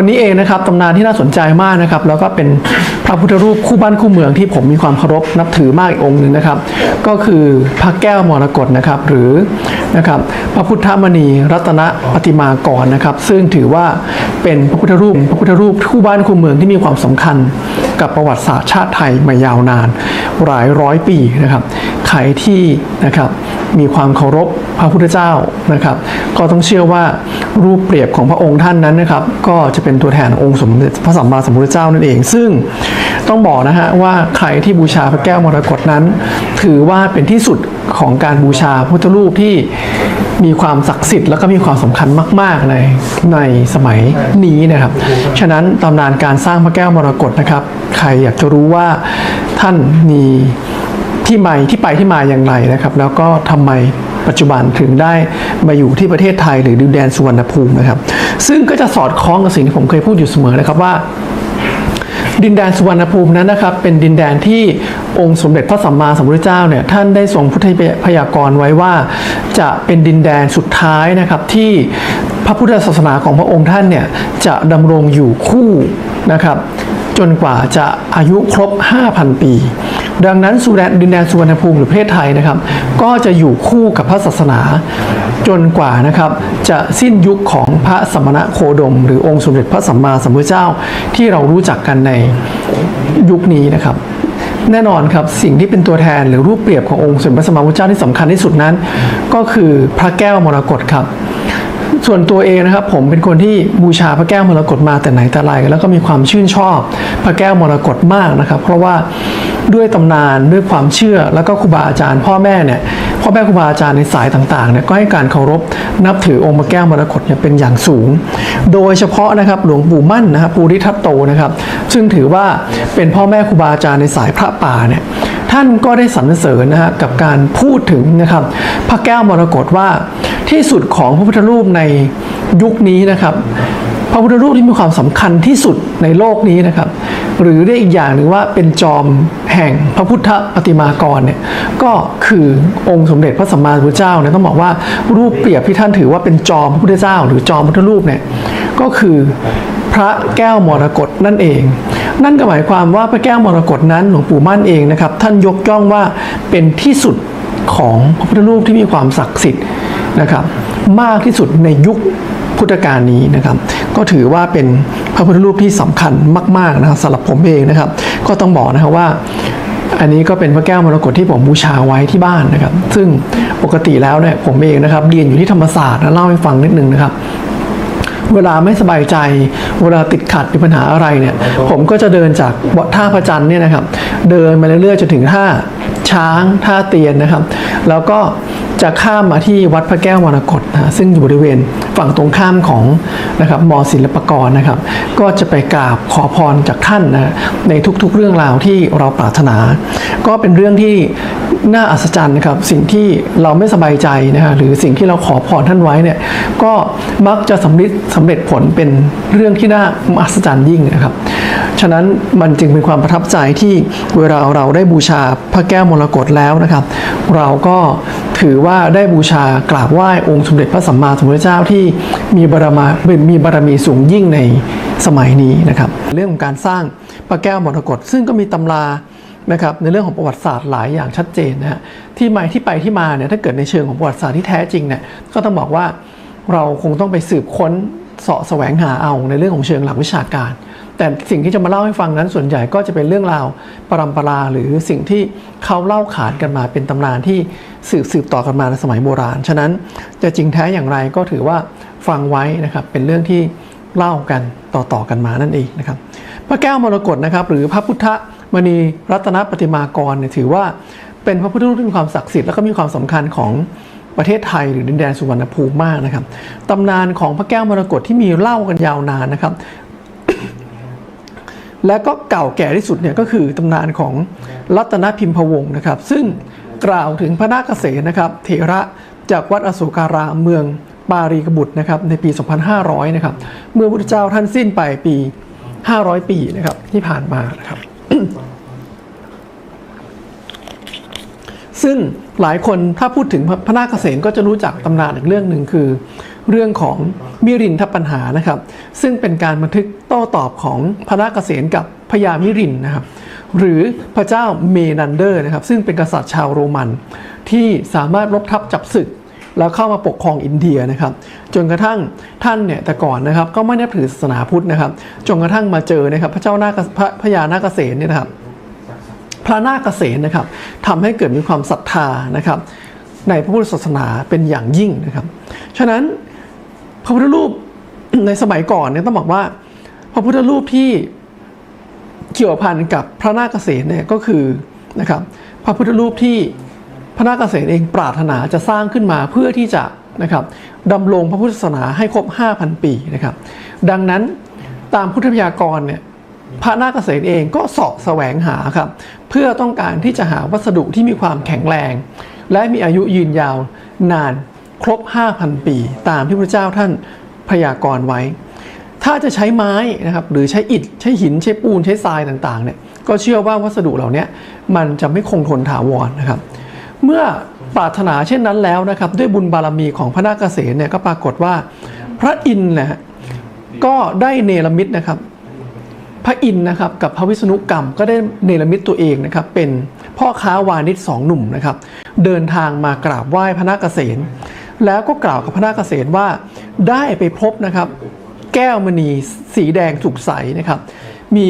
วันนี้เองนะครับตำนานที่น่าสนใจมากนะครับ แล้วก็เป็นพระพุทธรูปคู่บ้านคู่เมืองที่ผมมีความเคารพนับถือมากอีกองค์หนึ่งนะครับ ก็คือพระแก้วมรกตนะครับหรือนะครับพระพุทธมณีรัตนปฏิมากรนะครับ ซึ่งถือว่าเป็นพระพุทธรูปพระพุทธรูปคู่บ้านคู่เมืองที่มีความสำคัญ กับประวัติศาสตร์ชาติไทยมายาวนานหลายร้อยปีนะครับ ใครที่นะครับมีความเคารพพระพุทธเจ้านะครับ ก็ต้องเชื่อว่ารูปเปรียบของพระองค์ท่านนั้นนะครับ ก็จะเป็นตัวแทนององค์สมเด็จพระสัมมาสัมพุทธเจ้านั่นเอง ซึ่งต้องบอกนะฮะว่าใครที่บูชาพระแก้วมรกตนั้น ถือว่าเป็นที่สุดของการบูชาพุทธรูปที่ มีความศักดิ์สิทธิ์แล้วก็มีความสำคัญมาก ๆ ในในสมัยนี้นะครับ ฉะนั้นตำนานการสร้างพระแก้วมรกตนะครับ ใครอยากจะรู้ว่าท่านมีที่มาที่ไปที่มาอย่างไรนะครับ แล้วก็ทำไมปัจจุบันถึงได้มาอยู่ที่ประเทศไทยหรือดินแดนสุวรรณภูมินะครับ ซึ่งก็จะสอดคล้องกับสิ่งที่ผมเคยพูดอยู่เสมอนะครับว่าดินแดนสุวรรณภูมินั้นนะครับ เป็นดินแดนที่องค์สมเด็จพระสัมมาสัมพุทธเจ้าเนี่ยท่านได้ทรงพุทธพยากรณ์ไว้ว่า จะเป็นดินแดนสุดท้ายนะครับที่พระพุทธศาสนาของพระองค์ท่านเนี่ยจะดำรงอยู่คู่นะครับจนกว่าจะอายุครบ 5,000 ปี ดังนั้นสุแดนดินแดนสุวรรณภูมิหรือประเทศไทยนะครับ ก็จะอยู่คู่กับพระศาสนา จนกว่านะครับจะสิ้นยุคของพระสมณะโคดม หรือองค์สมเด็จพระสัมมาสัมพุทธเจ้าที่เรารู้จักกันในยุคนี้นะครับ แน่นอนครับสิ่งที่เป็นตัวแทนหรือรูปเปรียบขององค์สมเด็จพระสัมมาสัมพุทธเจ้าที่สำคัญที่สุดนั้น ก็คือพระแก้วมรกตครับส่วนตัวเองนะครับผมเป็นคนที่บูชาพระแก้วมรกตมาแต่ไหนแต่ไรแล้วก็มีความชื่นชอบพระแก้วมรกตมากนะครับ เพราะว่าด้วยตำนานด้วยความเชื่อแล้วก็ครูบาอาจารย์พ่อแม่เนี่ย พ่อแม่ครูบาอาจารย์ในสายต่างๆเนี่ยก็ให้การเคารพนับถือองค์พระแก้วมรกตเนี่ยเป็นอย่างสูง โดยเฉพาะนะครับหลวงปู่มั่นนะครับปูริทัตโตนะครับ ซึ่งถือว่าเป็นพ่อแม่ครูบาอาจารย์ในสายพระป่าเนี่ยท่านก็ได้สรรเสริญนะฮะกับการพูดถึงนะครับ พระแก้วมรกตว่าที่สุดของพระพุทธรูปในยุคนี้นะครับ พระพุทธรูปที่มีความสำคัญที่สุดในโลกนี้นะครับ หรือได้อีกอย่างหนึ่งว่าเป็นจอม แห่งพระพุทธปฏิมากรเนี่ยก็คือองค์สมเด็จพระสัมมาสัมพุทธเจ้าเนี่ยต้องบอกว่ารูปเปรียบที่ท่านถือว่าเป็นจอมพระพุทธเจ้า หรือจอมพุทธรูปเนี่ยก็คือพระแก้วมรกตนั่นเอง นั่นก็หมายความว่าพระแก้วมรกตนั้นหลวงปู่มั่นเองนะครับ ท่านยกย่องว่าเป็นที่สุดของพระพุทธรูปที่มีความศักดิ์สิทธิ์นะครับ มากที่สุดในยุคพุทธกาลนี้นะครับ ก็ถือว่าเป็น ระพุทธรูปที่สำคัญมากๆนะครับสำหรับผมเองนะครับ ก็ต้องบอกนะครับว่า อันนี้ก็เป็นพระแก้วมรกตที่ผมบูชาไว้ที่บ้านนะครับ ซึ่งปกติแล้วเนี่ยผมเองนะครับเรียนอยู่ที่ธรรมศาสตร์นะเล่าให้ฟังนิดนึงนะครับเวลาไม่สบายใจ เวลาติดขัดมีปัญหาอะไรเนี่ย ผมก็จะเดินจากท่าพระจันทร์เนี่ยนะครับ เดินมาเรื่อยๆจนถึงท่าช้างท่าเตียนนะครับ แล้วก็ จะข้ามมาที่วัดพระแก้วมรกตนะซึ่งอยู่บริเวณฝั่งตรงข้ามของนะครับมศิลปกรนะครับ ก็จะไปกราบขอพรจากท่านนะในทุกๆเรื่องราวที่เราปรารถนา ก็เป็นเรื่องที่น่าอัศจรรย์นะครับสิ่งที่เราไม่สบายใจนะฮะหรือสิ่งที่เราขอพรท่านไว้เนี่ยก็มักจะสำเร็จสำเร็จผลเป็นเรื่องที่น่าอัศจรรย์ยิ่งนะครับ ฉะนั้นมันจึงเป็นความประทับใจที่เวลาเราได้บูชาพระแก้วมรกตแล้วนะครับ เราก็ถือว่าได้บูชากราบไหว้องค์สมเด็จพระสัมมาสัมพุทธเจ้าที่มีบารมามีบารมีสูงยิ่งในสมัยนี้นะครับ เรื่องของการสร้างพระแก้วมรกตซึ่งก็มีตำรานะครับในเรื่องของประวัติศาสตร์หลายอย่างชัดเจนนะฮะที่มาที่ไปที่มาเนี่ยถ้าเกิดในเชิงของประวัติศาสตร์ที่แท้จริงเนี่ยก็ต้องบอกว่าเราคงต้องไปสืบค้นเสาะแสวงหาเอาในเรื่องของเชิงหลักวิชาการ แต่สิ่งที่จะมาเล่าให้ฟังนั้นส่วนใหญ่ก็จะเป็นเรื่องราวปรำปราหรือสิ่งที่เขาเล่าขานกันมาเป็นตำนานที่สืบสืบต่อกันมาในสมัยโบราณ ฉะนั้นจะจริงแท้อย่างไรก็ถือว่าฟังไว้นะครับเป็นเรื่องที่เล่ากันต่อๆกันมานั่นเองนะครับ พระแก้วมรกตนะครับ หรือพระพุทธมณีรัตนปฏิมากรเนี่ยถือว่าเป็นพระพุทธรูปที่มีความศักดิ์สิทธิ์แล้วก็มีความสำคัญของประเทศไทยหรือดินแดนสุวรรณภูมิมากนะครับตำนานของพระแก้วมรกตที่มีเล่ากันยาวนานนะครับ และก็เก่าแก่ที่สุดเนี่ยก็คือตำนานของรัตนพิมพวงศ์นะครับ ซึ่งกล่าวถึงพระนาคเษนะครับเถระจากวัดอโศการามเมืองปารีกบุตรนะครับในปี 2500 นะครับ เมื่อพุทธเจ้าท่านสิ้นไปปี 500 ปีนะครับที่ผ่านมานะครับ ซึ่งหลายคนถ้าพูดถึงพระนาคเษนก็จะรู้จักตำนานอีกเรื่องหนึ่งคือ เรื่องของมิรินทปัญหานะครับ ซึ่งเป็นการบันทึก โต้ตอบของพระนาคเษนกับพญามิรินนะครับหรือพระเจ้าเมนันเดอร์นะครับซึ่งเป็นกษัตริย์ชาวโรมันที่สามารถรบทัพจับศึก แล้วเข้ามาปกครองอินเดียนะครับ จนกระทั่งท่านเนี่ยแต่ก่อนนะครับก็ไม่นับถือศาสนาพุทธนะครับ จนกระทั่งมาเจอนะครับ พระเจ้านาคพระพญานาคเษนเนี่ยนะครับพระนาคเษนนะครับทำให้เกิดมีความศรัทธานะครับ ในพระพุทธศาสนาเป็นอย่างยิ่งนะครับ ฉะนั้นพระพุทธรูปในสมัยก่อนเนี่ยต้องบอกว่า ระพุทธรูปที่เกี่ยวพันกับพระนาคเษนเนี่ยก็คือนะครับพระพุทธรูปที่พระนาคเษนเองปรารถนาจะสร้างขึ้นมาเพื่อที่จะนะครับดำรงพระพุทธศาสนาให้ครบ 5,000 ปีนะครับ ดังนั้นตามพุทธพยากรณ์เนี่ยพระนาคเษนเองก็สาะแสวงหาครับเพื่อต้องการที่จะหาวัสดุที่มีความแข็งแรง และมีอายุยืนยาวนานครบ 5,000 ปี ตามที่พระเจ้าท่านพยากรณ์ไว้ ถ้าจะใช้ไม้นะครับหรือใช้อิฐใช้หินใช้ปูนใช้ทรายต่างๆเนี่ยก็เชื่อว่าวัสดุเหล่านี้มันจะไม่คงทนถาวรนะครับ เมื่อปรารถนาเช่นนั้นแล้วนะครับด้วยบุญบารมีของพระนาคเษนเนี่ยก็ปรากฏว่าพระอินทร์นะฮะก็ได้เนรมิตนะครับ พระอินทร์นะครับกับพระวิษณุกรรมก็ได้เนรมิตตัวเองนะครับเป็นพ่อค้าวานิชสองหนุ่มนะครับ เดินทางมากราบไหว้พระนาคเษนแล้วก็กล่าวกับพระนาคเษนว่าได้ไปพบนะครับ แก้วมณีสีแดงสุกใสนะครับ มี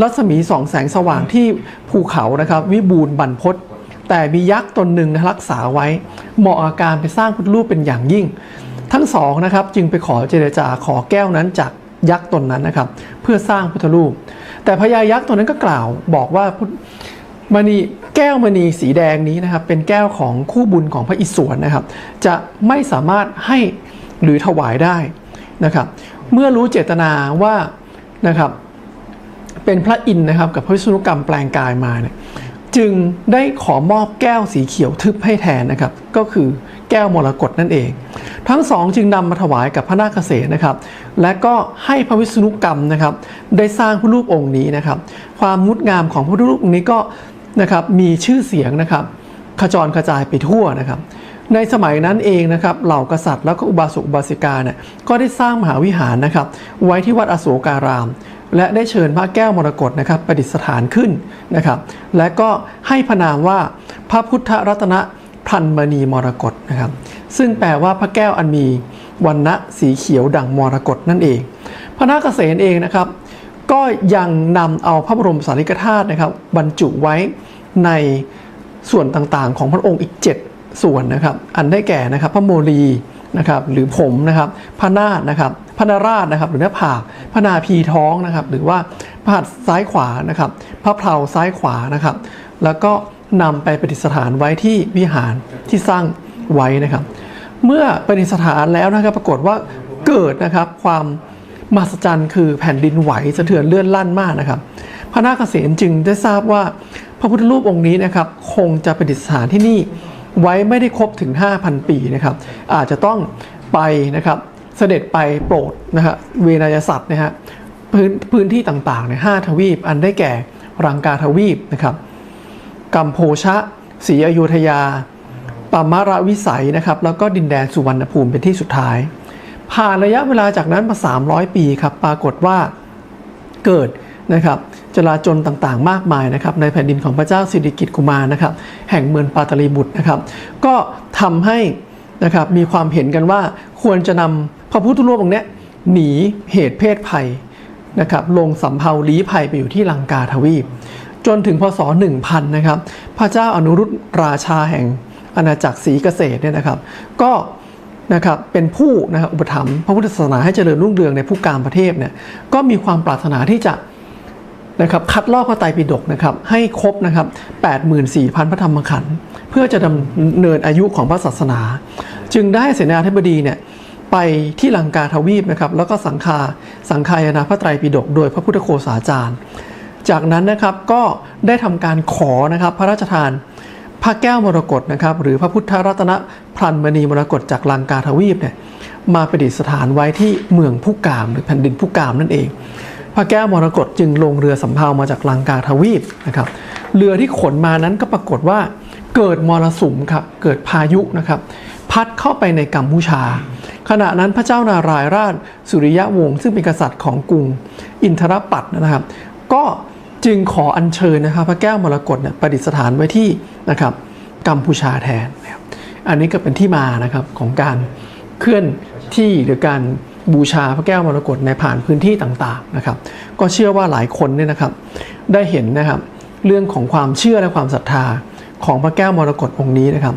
รัศมีสองแสงสว่างที่ภูเขานะครับวิบูลย์บรรพตแต่มียักษ์ตนหนึ่งนะรักษาไว้ เหมาะอาการไปสร้างพุทธรูปเป็นอย่างยิ่ง ทั้งสองนะครับจึงไปขอเจรจาขอแก้วนั้นจากยักษ์ตนนั้นนะครับ เพื่อสร้างพุทธรูป แต่พญายักษ์ตนนั้นก็กล่าวบอกว่าพุทธมณีแก้วมณีสีแดงนี้นะครับ เป็นแก้วของคู่บุญของพระอิศวรนะครับ จะไม่สามารถให้หรือถวายได้นะครับ เมื่อรู้เจตนาว่านะครับเป็นพระอินทร์นะครับกับพระวิษณุกรรมแปลงกายมาเนี่ยจึงได้ขอมอบแก้วสีเขียวทึบให้แทนนะครับก็คือแก้วมรกตนั่นเอง ทั้งสองจึงนำมาถวายกับพระนาคเษนนะครับ และก็ให้พระวิษณุกรรมนะครับ ได้สร้างพระรูปองค์นี้นะครับ ความงดงามของพระรูปองค์นี้ก็นะครับมีชื่อเสียงนะครับ ขจรกระจายไปทั่วนะครับ ในสมัยนั้นเองนะครับเหล่ากษัตริย์แล้วก็อุบาสกอุบาสิกาเนี่ยก็ได้สร้างมหาวิหารนะครับ ไว้ที่วัดอโศการาม และได้เชิญพระแก้วมรกตนะครับประดิษฐานขึ้นนะครับ และก็ให้พนามว่าพระพุทธรัตนพันมณีมรกตนะครับ ซึ่งแปลว่าพระแก้วอันมีวันณะสีเขียวดั่งมรกตนั่นเอง พระนาคเษนเองนะครับ ก็ยังนำเอาพระบรมสารีริกธาตุนะครับ บรรจุไว้ในส่วนต่างๆ ของพระองค์อีก 7 ส่วนนะครับ อันได้แก่นะครับพระโมลีนะครับหรือผมนะครับพระนาฏนะครับพระนาราชนะครับหรือหน้าผากพระนาพีท้องนะครับ หรือว่าพระหัตถ์ซ้ายขวานะครับพระเพลาซ้ายขวานะครับ แล้วก็นำไปประดิษฐานไว้ที่วิหารที่สร้างไว้นะครับ เมื่อประดิษฐานแล้วนะครับ ปรากฏว่าเกิดนะครับความมหัศจรรย์คือแผ่นดินไหวสะเทือนเลื่อนลั่นมากนะครับ พระนาคเษนจึงได้ทราบว่าพระพุทธรูปองค์นี้นะครับ คงจะประดิษฐานที่นี่ ไว้ไม่ได้ครบถึง 5,000 ปีนะครับ อาจจะต้องไปนะครับเสด็จไปโปรดนะฮะเวนยสัตว์นะฮะพื้นพื้นที่ต่างๆในห้าทวีป อันได้แก่รังกาทวีปนะครับกัมโพชะศรีอยุธยาปามาระวิสัยนะครับ แล้วก็ดินแดนสุวรรณภูมิเป็นที่สุดท้าย ผ่านระยะเวลาจากนั้นมา 300 ปีครับ ปรากฏว่า เกิดนะครับจลาจลต่างๆ มากมายนะครับในแผ่นดินของพระเจ้าสิริกิตกุมารนะครับแห่งเมืองปาตลีบุตรนะครับ ก็ทำให้นะครับมีความเห็นกันว่าควรจะนำพระพุทธรูปองค์นี้หนีเหตุเพศภัยนะครับลงสำเภาลี้ภัยไปอยู่ที่ลังกาทวีป จนถึงพศ 1000 นะครับ พระเจ้าอนุรุตราชาแห่งอาณาจักรศรีเกษตรเนี่ยนะครับ ก็ นะครับเป็นผู้นะครับอุปถัมภ์พระพุทธศาสนาให้เจริญรุ่งเรืองในผู้การประเทศเนี่ยก็มีความปรารถนาที่จะนะครับคัดลอกพระไตรปิฎกนะครับให้ครบนะครับ84,000 พระธรรมขันธ์เพื่อจะดำเนินอายุของพระศาสนา จึงได้เสนาธิบดีเนี่ยไปที่ลังกาทวีปนะครับแล้วก็สังคาสังคายนาพระไตรปิฎกโดยพระพุทธโฆษาจารย์ จากนั้นนะครับก็ได้ทำการขอนะครับพระราชทาน พระแก้วมรกตนะครับหรือพระพุทธรัตนพลันมณีมรกตจากลังกาทวีปเนี่ยมาประดิษฐานไว้ที่เมืองผู้กามหรือแผ่นดินผู้กามนั่นเอง พระแก้วมรกตจึงลงเรือสำเภามาจากลังกาทวีปนะครับเรือที่ขนมานั้นก็ปรากฏว่าเกิดมรสุมครับเกิดพายุนะครับพัดเข้าไปในกัมพูชา ขณะนั้นพระเจ้านารายราชสุริยะวงศ์ซึ่งเป็นกษัตริย์ของกรุงอินทรปัตนะครับก็ จึงขออัญเชิญนะครับพระแก้วมรกตเนี่ยประดิษฐานไว้ที่นะครับกัมพูชาแทนนะครับอันนี้ก็เป็นที่มานะครับของการเคลื่อนที่หรือการบูชาพระแก้วมรกตในผ่านพื้นที่ต่างๆนะครับ ก็เชื่อว่าหลายคนเนี่ยนะครับ ได้เห็นนะครับเรื่องของความเชื่อและความศรัทธาของพระแก้วมรกตองค์นี้นะครับ